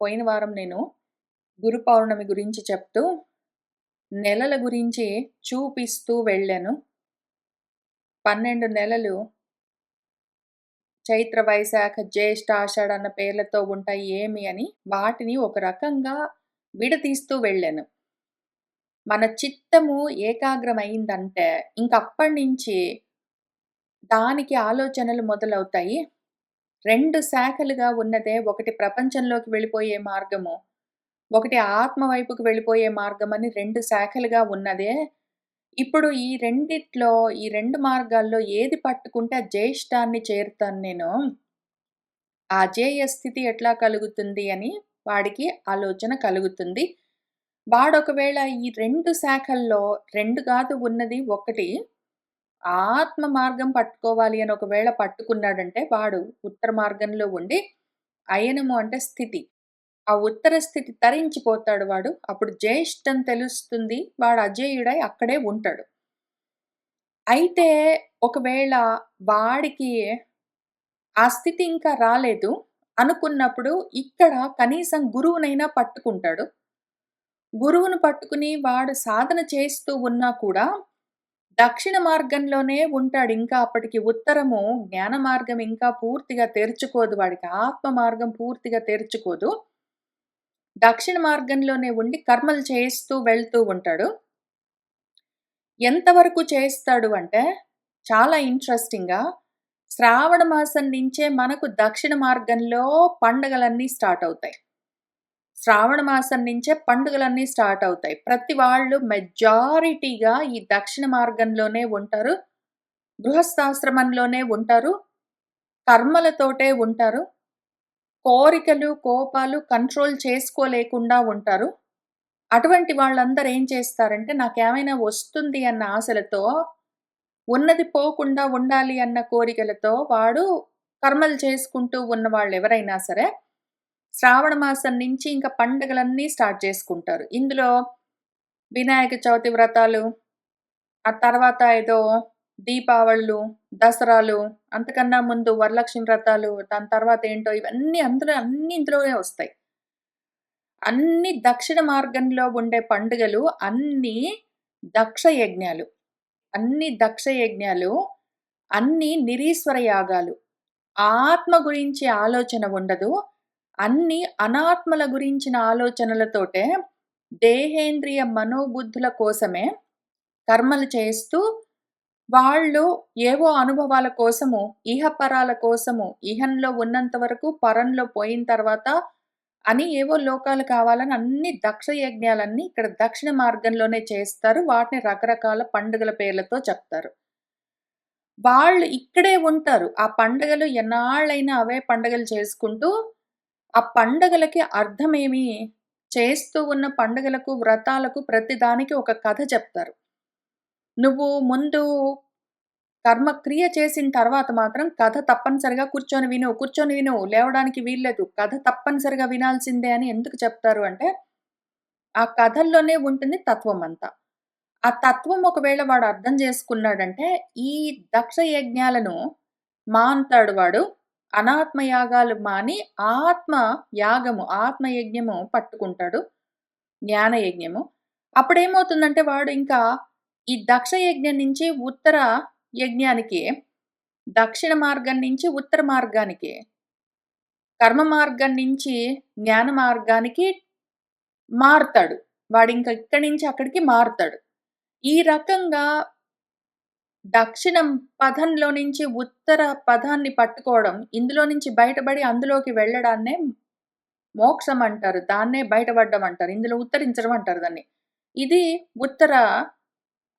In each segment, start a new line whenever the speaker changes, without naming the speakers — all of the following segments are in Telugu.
పోయిన వారం నేను గురు పౌర్ణమి గురించి చెప్తూ నెలల గురించి చూపిస్తూ వెళ్ళాను. 12 నెలలు చైత్ర, వైశాఖ, జ్యేష్ఠ, ఆషాఢ అన్న పేర్లతో ఉంటాయి ఏమి అని వాటిని ఒక రకంగా విడతీస్తూ వెళ్ళాను. మన చిత్తము ఏకాగ్రమైందంటే ఇంకప్పటినుంచి దానికి ఆలోచనలు మొదలవుతాయి. రెండు శాఖలుగా ఉన్నదే ఒకటి ప్రపంచంలోకి వెళ్ళిపోయే మార్గము. ఒకటి ఆత్మ వైపుకు వెళ్ళిపోయే మార్గమని రెండు శాఖలుగా ఉన్నదే. ఇప్పుడు ఈ రెండిట్లో ఈ రెండు మార్గాల్లో ఏది పట్టుకుంటే ఆ జ్యేష్ఠాన్ని చేరుతాను నేను. ఆ జేయ స్థితి ఎట్లా కలుగుతుంది అని వాడికి ఆలోచన కలుగుతుంది. వాడొకవేళ ఈ రెండు శాఖల్లో రెండు కాదు ఉన్నది ఒకటి. ఆత్మ మార్గం పట్టుకోవాలి అని ఒకవేళ పట్టుకున్నాడంటే వాడు ఉత్తర మార్గంలో ఉండి అయనము అంటే స్థితి. ఆ ఉత్తర స్థితి తరించిపోతాడు వాడు. అప్పుడు జ్యేష్ఠం తెలుస్తుంది. వాడు అజేయుడై అక్కడే ఉంటాడు. అయితే ఒకవేళ వాడికి ఆ స్థితి ఇంకా రాలేదు అనుకున్నప్పుడు ఇక్కడ కనీసం గురువునైనా పట్టుకుంటాడు. గురువును పట్టుకుని వాడు సాధన చేస్తూ ఉన్నా కూడా దక్షిణ మార్గంలోనే ఉంటాడు. ఇంకా అప్పటికి ఉత్తరము జ్ఞాన మార్గం ఇంకా పూర్తిగా తెరుచుకోదు వాడికి. ఆత్మ మార్గం పూర్తిగా తెరుచుకోదు. దక్షిణ మార్గంలోనే ఉండి కర్మలు చేస్తూ వెళ్తూ ఉంటాడు. ఎంతవరకు చేస్తాడు అంటే చాలా ఇంట్రెస్టింగ్‌గా శ్రావణ మాసం నుంచే మనకు దక్షిణ మార్గంలో పండగలన్నీ స్టార్ట్ అవుతాయి. శ్రావణ మాసం నుంచే పండుగలన్నీ స్టార్ట్ అవుతాయి. ప్రతి వాళ్ళు మెజారిటీగా ఈ దక్షిణ మార్గంలోనే ఉంటారు. గృహస్థాశ్రమంలోనే ఉంటారు. కర్మలతోటే ఉంటారు. కోరికలు, కోపాలు కంట్రోల్ చేసుకోలేకుండా ఉంటారు. అటువంటి వాళ్ళందరూ ఏం చేస్తారంటే నాకేమైనా వస్తుంది అన్న ఆశలతో, ఉన్నది పోకుండా ఉండాలి అన్న కోరికలతో వాడు కర్మలు చేసుకుంటూ ఉన్న వాళ్ళు ఎవరైనా సరే శ్రావణ మాసం నుంచి ఇంకా పండుగలన్నీ స్టార్ట్ చేసుకుంటారు. ఇందులో వినాయక చవితి వ్రతాలు, ఆ తర్వాత ఏదో దీపావళులు, దసరాలు, అంతకన్నా ముందు వరలక్ష్మి వ్రతాలు, దాని తర్వాత ఏంటో ఇవన్నీ అందులో అన్ని ఇందులోనే వస్తాయి. అన్ని దక్షిణ మార్గంలో ఉండే పండుగలు అన్నీ దక్ష యజ్ఞాలు. అన్ని దక్ష యజ్ఞాలు, అన్నీ నిరీశ్వర యాగాలు. ఆత్మ గురించి ఆలోచన ఉండదు. అన్ని అనాత్మల గురించిన ఆలోచనలతోటే దేహేంద్రియ మనోబుద్ధుల కోసమే కర్మలు చేస్తూ వాళ్ళు ఏవో అనుభవాల కోసము, ఇహపరాల కోసము, ఇహంలో ఉన్నంత వరకు పరంలో పోయిన తర్వాత అని ఏవో లోకాలు కావాలని అన్ని దక్ష యజ్ఞాలన్నీ ఇక్కడ దక్షిణ మార్గంలోనే చేస్తారు. వాటిని రకరకాల పండుగల పేర్లతో చెప్తారు. వాళ్ళు ఇక్కడే ఉంటారు. ఆ పండుగలు ఎన్నాళ్ళైనా అవే పండుగలు చేసుకుంటూ ఆ పండగలకి అర్థమేమి? చేస్తూ ఉన్న పండుగలకు, వ్రతాలకు ప్రతిదానికి ఒక కథ చెప్తారు. నువ్వు ముందు కర్మక్రియ చేసిన తర్వాత మాత్రం కథ తప్పనిసరిగా కూర్చొని విను, కూర్చొని విను, లేవడానికి వీల్లేదు. కథ తప్పనిసరిగా వినాల్సిందే అని ఎందుకు చెప్తారు అంటే, ఆ కథల్లోనే ఉంటుంది తత్వం అంతా. ఆ తత్వం ఒకవేళ వాడు అర్థం చేసుకున్నాడంటే, ఈ దక్ష యజ్ఞాలను మాంతాడు వాడు. అనాత్మ యాగాలు మాని ఆత్మ యాగము, ఆత్మయజ్ఞము పట్టుకుంటాడు. జ్ఞాన యజ్ఞము. అప్పుడేమవుతుందంటే వాడు ఇంకా ఈ దక్ష యజ్ఞం నుంచి ఉత్తర యజ్ఞానికి, దక్షిణ మార్గం నుంచి ఉత్తర మార్గానికి, కర్మ మార్గం నుంచి జ్ఞాన మార్గానికి మారుతాడు. వాడు ఇంకా ఇక్కడి నుంచి అక్కడికి మారుతాడు. ఈ రకంగా దక్షిణం పథంలో నుంచి ఉత్తర పథాన్ని పట్టుకోవడం, ఇందులో నుంచి బయటపడి అందులోకి వెళ్ళడాన్నే మోక్షం అంటారు. దాన్నే బయటపడడం అంటారు. ఇందులో ఉత్తరించడం అంటారు దాన్ని. ఇది ఉత్తర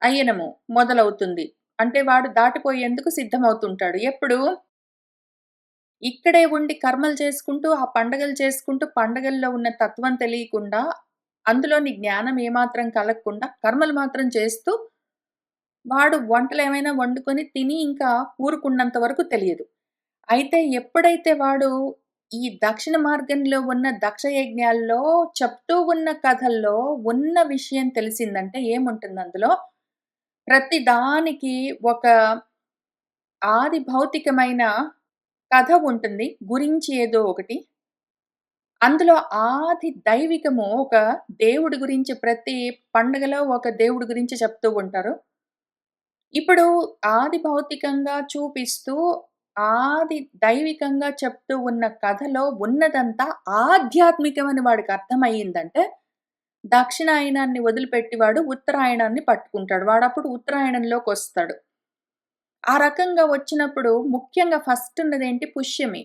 అయనము మొదలవుతుంది. అంటే వాడు దాటిపోయేందుకు సిద్ధమవుతుంటాడు. ఎప్పుడు? ఇక్కడే ఉండి కర్మలు చేసుకుంటూ, ఆ పండగలు చేసుకుంటూ, పండగల్లో ఉన్న తత్వం తెలియకుండా, అందులోని జ్ఞానం ఏమాత్రం కలగకుండా కర్మలు మాత్రం చేస్తూ వాడు వంటలు ఏమైనా వండుకొని తిని ఇంకా ఊరుకున్నంత వరకు తెలియదు. అయితే ఎప్పుడైతే వాడు ఈ దక్షిణ మార్గంలో ఉన్న దక్ష యజ్ఞాల్లో చెప్తూ ఉన్న కథల్లో ఉన్న విషయం తెలిసిందంటే ఏముంటుంది అందులో? ప్రతి దానికి ఒక ఆది భౌతికమైన కథ ఉంటుంది. గురించి ఏదో ఒకటి. అందులో ఆది దైవికము ఒక దేవుడి గురించి ప్రతి పండుగలో ఒక దేవుడి గురించి చెప్తూ ఉంటారు. ఇప్పుడు ఆది భౌతికంగా చూపిస్తూ, ఆది దైవికంగా చెప్తూ ఉన్న కథలో ఉన్నదంతా ఆధ్యాత్మికమని వాడికి అర్థమయ్యిందంటే, దక్షిణాయనాన్ని వదిలిపెట్టి వాడు ఉత్తరాయణాన్ని పట్టుకుంటాడు. వాడు అప్పుడు ఉత్తరాయణంలోకి వస్తాడు ఆ రకంగా వచ్చినప్పుడు ముఖ్యంగా ఫస్ట్ ఉన్నదేంటి పుష్యమి.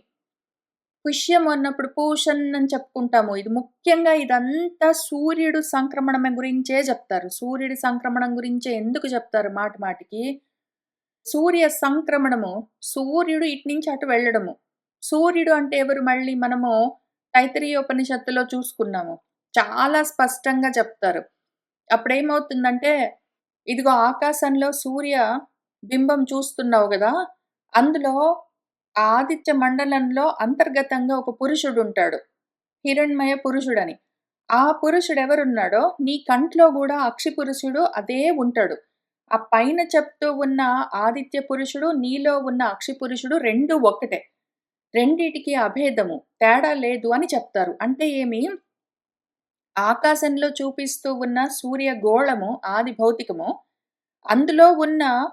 పుష్యం అన్నప్పుడు పూషన్ అని చెప్పుకుంటాము. ఇది ముఖ్యంగా ఇదంతా సూర్యుడు సంక్రమణం గురించే చెప్తారు. సూర్యుడి సంక్రమణం గురించే ఎందుకు చెప్తారు మాట మాటికి? సూర్య సంక్రమణము సూర్యుడు ఇటు నుంచి అటు వెళ్ళడము. సూర్యుడు అంటే ఎవరు మళ్ళీ మనము తైత్తరీయోపనిషత్తులో చూసుకున్నాము. చాలా స్పష్టంగా చెప్తారు. అప్పుడేమవుతుందంటే, ఇదిగో ఆకాశంలో సూర్య బింబం చూస్తున్నావు కదా అందులో ఆదిత్య మండలంలో అంతర్గతంగా ఒక పురుషుడుంటాడు. హిరణ్మయ పురుషుడని. ఆ పురుషుడెవరున్నాడో నీ కంట్లో కూడా అక్షి పురుషుడు అదే ఉంటాడు. ఆ పైన చెప్తూ ఉన్న ఆదిత్య పురుషుడు, నీలో ఉన్న అక్షి పురుషుడు రెండు ఒక్కటే. రెండిటికి అభేదము. తేడా లేదు అని చెప్తారు. అంటే ఏమి? ఆకాశంలో చూపిస్తూ ఉన్న సూర్య గోళము ఆది భౌతికము. అందులో ఉన్న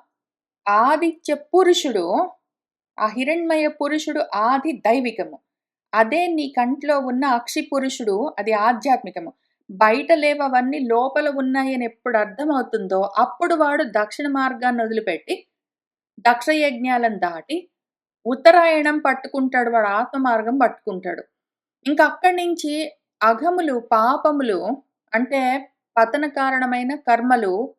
ఆదిత్య పురుషుడు, ఆ హిరణ్మయ పురుషుడు ఆది దైవికము. అదే నీ కంట్లో ఉన్న అక్షి పురుషుడు అది ఆధ్యాత్మికము. బయట లేవవన్నీ లోపల ఉన్నాయని ఎప్పుడు అర్థమవుతుందో, అప్పుడు వాడు దక్షిణ మార్గాన్ని వదిలిపెట్టి, దక్షయజ్ఞాలను దాటి, ఉత్తరాయణం పట్టుకుంటాడు. వాడు ఆత్మ మార్గం పట్టుకుంటాడు. ఇంకా అక్కడి నుంచి అఘములు, పాపములు అంటే పతన కారణమైన కర్మలు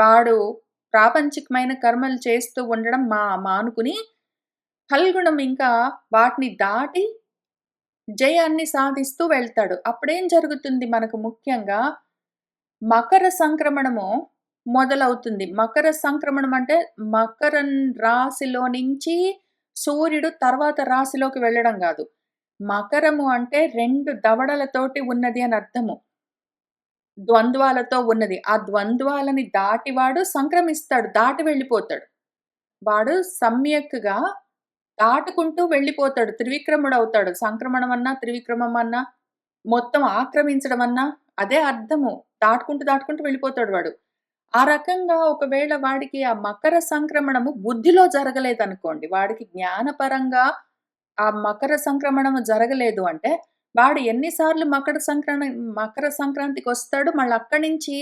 వాడు ప్రాపంచికమైన కర్మలు చేస్తూ ఉండడం మా మానుకుని, ఫల్గుణం ఇంకా వాటిని దాటి జయాన్ని సాధిస్తూ వెళ్తాడు. అప్పుడేం జరుగుతుంది మనకు ముఖ్యంగా మకర సంక్రమణము మొదలవుతుంది. మకర సంక్రమణం అంటే మకరం రాశిలో నుంచి సూర్యుడు తర్వాత రాశిలోకి వెళ్ళడం కాదు మకరము అంటే రెండు దవడలతోటి ఉన్నది అని అర్థము. ద్వంద్వాలతో ఉన్నది. ఆ ద్వంద్వాలని దాటివాడు సంక్రమిస్తాడు. దాటి వెళ్ళిపోతాడు. వాడు సమ్యక్‌గా దాటుకుంటూ వెళ్ళిపోతాడు. త్రివిక్రముడవుతాడు. సంక్రమణం అన్నా, త్రివిక్రమం అన్నా, మొత్తం ఆక్రమించడం అన్నా అదే అర్థము. దాటుకుంటూ, దాటుకుంటూ వెళ్ళిపోతాడు వాడు. ఆ రకంగా ఒకవేళ వాడికి ఆ మకర సంక్రమణము బుద్ధిలో జరగలేదనుకోండి. వాడికి జ్ఞానపరంగా ఆ మకర సంక్రమణము జరగలేదు అంటే, వాడు ఎన్నిసార్లు మకర సంక్రమణ మకర సంక్రాంతికి వస్తాడు మళ్ళీ అక్కడి నుంచి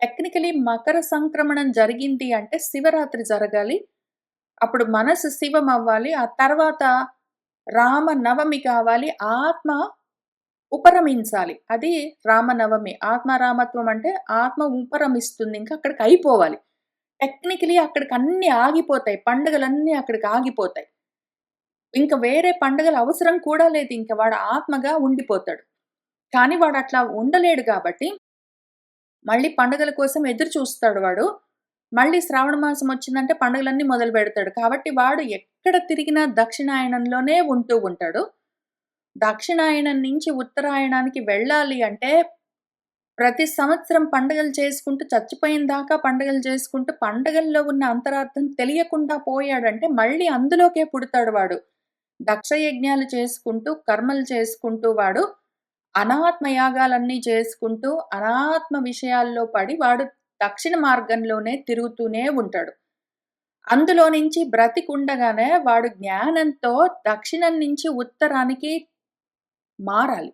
టెక్నికలీ మకర సంక్రమణం జరిగింది అంటే శివరాత్రి జరగాలి. అప్పుడు మనసు శివం అవ్వాలి. ఆ తర్వాత రామనవమి కావాలి. ఆత్మ ఉపరమించాలి. అది రామనవమి. ఆత్మరామత్వం అంటే ఆత్మ ఉపరమిస్తుంది. ఇంకా అక్కడికి అయిపోవాలి. టెక్నికలీ అక్కడికి అన్నీ ఆగిపోతాయి. పండుగలన్నీ అక్కడికి ఆగిపోతాయి. ఇంకా వేరే పండుగల అవసరం కూడా లేదు. ఇంకా వాడు ఆత్మగా ఉండిపోతాడు. కానీ వాడు అట్లా ఉండలేడు కాబట్టి మళ్ళీ పండుగల కోసం ఎదురు చూస్తాడు వాడు. మళ్ళీ శ్రావణ మాసం వచ్చిందంటే పండుగలన్నీ మొదలు పెడతాడు కాబట్టి వాడు ఎక్కడ తిరిగినా దక్షిణాయనంలోనే ఉంటూ ఉంటాడు. దక్షిణాయనం నుంచి ఉత్తరాయణానికి వెళ్ళాలి అంటే ప్రతి సంవత్సరం పండుగలు చేసుకుంటూ చచ్చిపోయిన దాకా పండుగలు చేసుకుంటూ పండుగల్లో ఉన్న అంతరార్థం తెలియకుండా పోయాడంటే మళ్ళీ అందులోకే పుడతాడు వాడు. దక్ష యజ్ఞాలు చేసుకుంటూ, కర్మలు చేసుకుంటూ వాడు అనాత్మ యాగాలన్నీ చేసుకుంటూ, అనాత్మ విషయాల్లో పడి వాడు దక్షిణ మార్గంలోనే తిరుగుతూనే ఉంటాడు. అందులో నుంచి బ్రతికుండగానే వాడు జ్ఞానంతో దక్షిణం నుంచి ఉత్తరానికి మారాలి.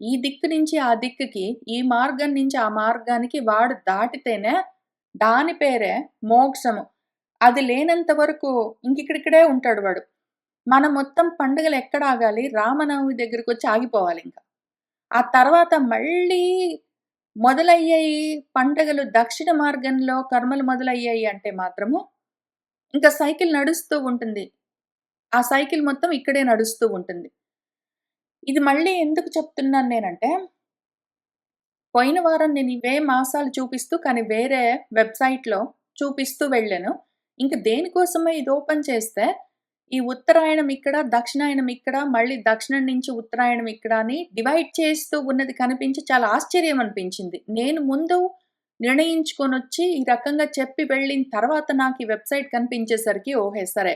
ఈ దిక్కు నుంచి ఆ దిక్కుకి, ఈ మార్గం నుంచి ఆ మార్గానికి వాడు దాటితేనే దాని పేరే మోక్షము. అది లేనంత వరకు ఇంకిక్కడిక్కడే ఉంటాడు వాడు. మన మొత్తం పండుగలు ఎక్కడ ఆగాలి? రామనవమి దగ్గరికి వచ్చి ఆగిపోవాలి ఇంకా ఆ తర్వాత మళ్ళీ మొదలయ్యాయి పండుగలు దక్షిణ మార్గంలో కర్మలు మొదలయ్యాయి అంటే మాత్రము ఇంకా సైకిల్ నడుస్తూ ఉంటుంది. ఆ సైకిల్ మొత్తం ఇక్కడే నడుస్తూ ఉంటుంది. ఇది మళ్ళీ ఎందుకు చెప్తున్నాను నేనంటే పోయిన వారం నేను ఇవే మాసాలు చూపిస్తూ కానీ వేరే వెబ్‌సైట్‌లో చూపిస్తూ వెళ్ళాను. ఇంక దేనికోసమే ఇది ఓపెన్ చేస్తే ఈ ఉత్తరాయణం ఇక్కడ, దక్షిణాయనం ఇక్కడ, మళ్ళీ దక్షిణం నుంచి ఉత్తరాయణం ఇక్కడ అని డివైడ్ చేస్తూ ఉన్నది కనిపించి చాలా ఆశ్చర్యం అనిపించింది. నేను ముందు నిర్ణయించుకొని వచ్చి ఈ రకంగా చెప్పి వెళ్ళిన తర్వాత నాకు ఈ వెబ్‌సైట్ కనిపించేసరికి ఓహే! సరే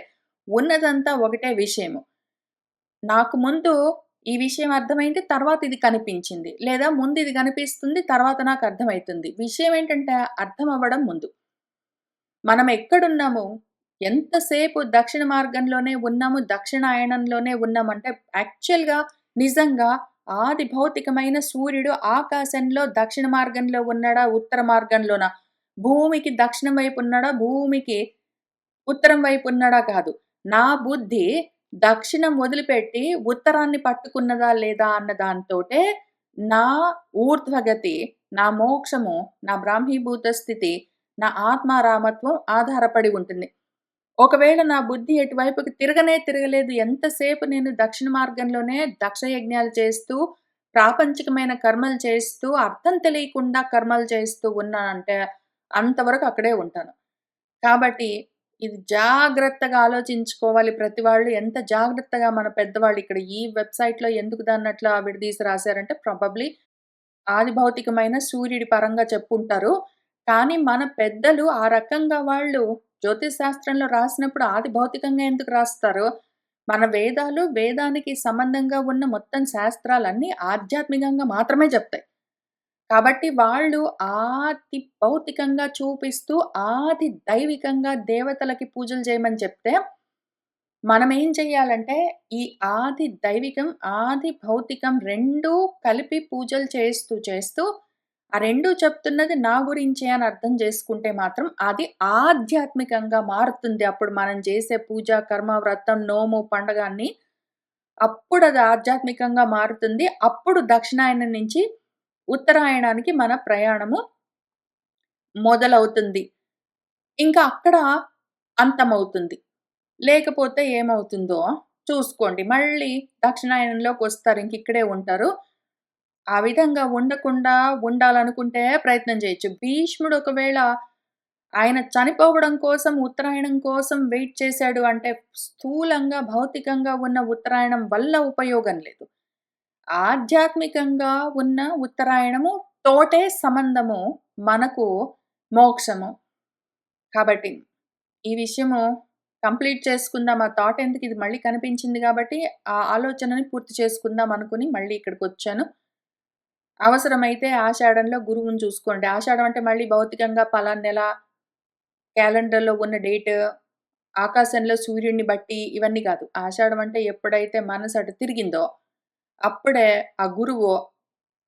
ఉన్నదంతా ఒకటే విషయము. నాకు ముందు ఈ విషయం అర్థమైంది. తర్వాత ఇది కనిపించింది. లేదా ముందు ఇది కనిపిస్తుంది. తర్వాత నాకు అర్థమవుతుంది విషయం ఏంటంటే అర్థం అవ్వడం ముందు. మనం ఎక్కడున్నాము? ఎంతసేపు దక్షిణ మార్గంలోనే ఉన్నాము. దక్షిణాయనంలోనే ఉన్నామంటే యాక్చువల్‌గా నిజంగా ఆది భౌతికమైన సూర్యుడు ఆకాశంలో దక్షిణ మార్గంలో ఉన్నాడా? ఉత్తర మార్గంలోనా? భూమికి దక్షిణం వైపు ఉన్నాడా? భూమికి ఉత్తరం వైపు ఉన్నాడా? కాదు. నా బుద్ధి దక్షిణం వదిలిపెట్టి ఉత్తరాన్ని పట్టుకున్నదా? లేదా? అన్న దాంతో నా ఊర్ధ్వగతి, నా మోక్షము, నా బ్రాహ్మీభూత స్థితి, నా ఆత్మారామత్వం ఆధారపడి ఉంటుంది. ఒకవేళ నా బుద్ధి ఎటువైపుకి తిరగనే తిరగలేదు. ఎంతసేపు నేను దక్షిణ మార్గంలోనే దక్షయజ్ఞాలు చేస్తూ, ప్రాపంచికమైన కర్మలు చేస్తూ, అర్థం తెలియకుండా కర్మలు చేస్తూ ఉన్నానంటే అంతవరకు అక్కడే ఉంటాను. కాబట్టి ఇది జాగ్రత్తగా ఆలోచించుకోవాలి ప్రతి వాళ్ళు. ఎంత జాగ్రత్తగా మన పెద్దవాళ్ళు ఇక్కడ ఈ వెబ్‌సైట్‌లో ఎందుకు దాన్నట్లు విడదీసి రాశారంటే ప్రాబబ్లీ ఆది భౌతికమైన సూర్యుడి పరంగా చెప్పుంటారు. కానీ మన పెద్దలు ఆ రకంగా వాళ్ళు జ్యోతిష్ శాస్త్రంలో రాసినప్పుడు ఆది భౌతికంగా ఎందుకు రాస్తారు? మన వేదాలు, వేదానికి సంబంధంగా ఉన్న మొత్తం శాస్త్రాలన్నీ ఆధ్యాత్మికంగా మాత్రమే చెప్తాయి. కాబట్టి వాళ్ళు ఆది భౌతికంగా చూపిస్తూ, ఆది దైవికంగా దేవతలకి పూజలు చేయమని చెప్తే, మనం ఏం చేయాలంటే ఈ ఆది దైవికం, ఆది భౌతికం రెండూ కలిపి పూజలు చేస్తూ, చేస్తూ ఆ రెండు చెప్తున్నది నా గురించే అని అర్థం చేసుకుంటే మాత్రం అది ఆధ్యాత్మికంగా మారుతుంది. అప్పుడు మనం చేసే పూజ, కర్మ, వ్రతం, నోము, పండగ అప్పుడు అది ఆధ్యాత్మికంగా మారుతుంది. అప్పుడు దక్షిణాయనం నుంచి ఉత్తరాయణానికి మన ప్రయాణము మొదలవుతుంది. ఇంకా అక్కడ అంతమవుతుంది. లేకపోతే ఏమవుతుందో చూసుకోండి. మళ్ళీ దక్షిణాయనంలోకొస్తారు. ఇంక ఇక్కడే ఉంటారు. ఆ విధంగా ఉండకుండా ఉండాలనుకుంటే ప్రయత్నం చేయొచ్చు. భీష్ముడు ఒకవేళ ఆయన చనిపోవడం కోసం, ఉత్తరాయణం కోసం వెయిట్ చేశాడు అంటే స్థూలంగా, భౌతికంగా ఉన్న ఉత్తరాయణం వల్ల ఉపయోగం లేదు. ఆధ్యాత్మికంగా ఉన్న ఉత్తరాయణము తోటే సంబంధము మనకు మోక్షము. కాబట్టి ఈ విషయము కంప్లీట్ చేసుకుందాం. ఆ థాట్ ఎందుకు ఇది మళ్ళీ కనిపించింది కాబట్టి ఆ ఆలోచనని పూర్తి చేసుకుందాం అనుకుని మళ్ళీ ఇక్కడికి వచ్చాను అవసరమైతే ఆషాఢంలో గురువుని చూసుకోండి. ఆషాఢం అంటే మళ్ళీ భౌతికంగా పలా నెల, క్యాలెండర్‌లో ఉన్న డేట్, ఆకాశంలో సూర్యుడిని బట్టి ఇవన్నీ కాదు. ఆషాఢం అంటే ఎప్పుడైతే మనసు అటు తిరిగిందో అప్పుడే ఆ గురువు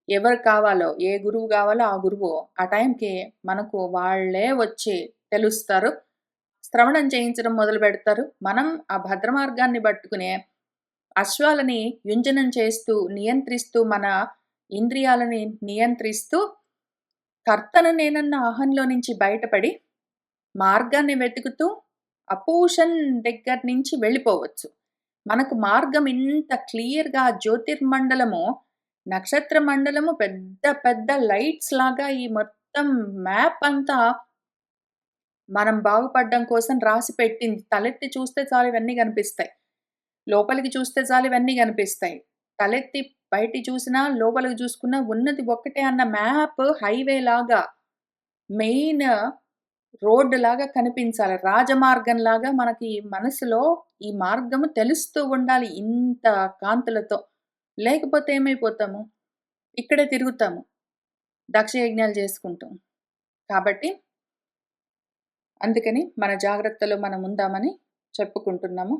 ఎవరు కావాలో, ఏ గురువు కావాలో ఆ గురువు ఆ టైంకి మనకు వాళ్ళే వచ్చి తెలుస్తారు. శ్రవణం చేయించడం మొదలు పెడతారు మనం ఆ భద్ర మార్గాన్ని అశ్వాలని యుంజనం చేస్తూ, నియంత్రిస్తూ మన ఇంద్రియాలని నియంత్రిస్తూ కర్తను నేనన్న అహంలో నుంచి బయటపడి మార్గాన్ని వెతుకుతూ అపూషన్ దగ్గర నుంచి వెళ్ళిపోవచ్చు. మనకు మార్గం ఇంత క్లియర్‌గా జ్యోతిర్మండలము, నక్షత్ర మండలము పెద్ద పెద్ద లైట్స్ లాగా ఈ మొత్తం మ్యాప్ అంతా మనం బాగుపడడం కోసం రాసి పెట్టింది. తలెత్తి చూస్తే చాలు ఇవన్నీ కనిపిస్తాయి. లోపలికి చూస్తే చాలు ఇవన్నీ కనిపిస్తాయి. తలెత్తి బయటి చూసినా, లోపలికి చూసుకున్నా ఉన్నది ఒక్కటే అన్న మ్యాప్ హైవే లాగా మెయిన్ రోడ్డు లాగా కనిపించాలి. రాజమార్గం లాగా మనకి మనసులో ఈ మార్గము తెలుస్తూ ఉండాలి ఇంత కాంతులతో. లేకపోతే ఏమైపోతాము? ఇక్కడే తిరుగుతాము. దక్షయజ్ఞాలు చేసుకుంటాం కాబట్టి అందుకని మన జాగ్రత్తలో మనం ఉందామని చెప్పుకుంటున్నాము.